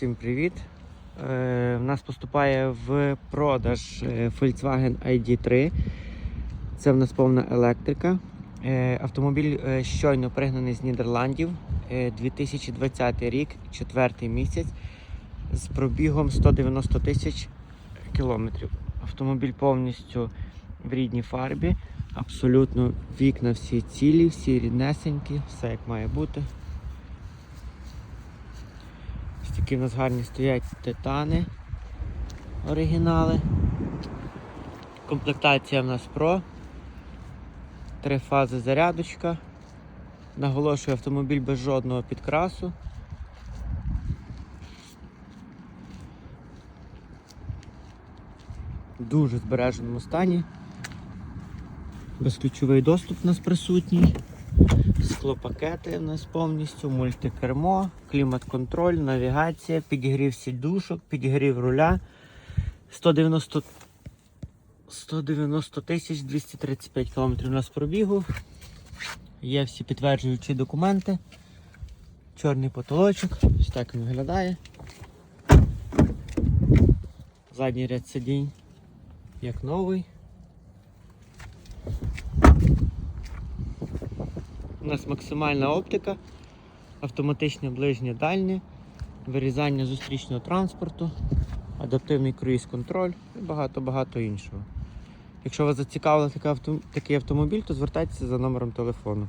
всім привіт. Е, в нас поступає в продаж е, Volkswagen ID3. Це в нас повна електрика. Е, автомобіль е, щойно пригнаний з Нідерландів. Е, 2020 рік, четвертий місяць, з пробігом 190 тисяч кілометрів. Автомобіль повністю в рідній фарбі. Абсолютно вікна всі цілі, всі ріднесенькі, все як має бути. Ось такі в нас гарні стоять титани оригінали. Комплектація в нас Pro. Три фази зарядочка. Наголошую автомобіль без жодного підкрасу. В дуже збереженому стані. Безключовий доступ у нас присутній. Склопакети у нас повністю, мультикермо, клімат-контроль, навігація, підігрів сідушок, підігрів руля. 190 190 тисяч 235 км у нас пробігу. Є всі підтверджуючі документи. Чорний потолочок. Ось так він виглядає. Задній ряд сидінь як новий. Нас максимальна оптика, автоматичне ближнє дальнє, вирізання зустрічного транспорту, адаптивний круїз-контроль і багато-багато іншого. Якщо вас зацікавив такий автомобіль, то звертайтеся за номером телефону.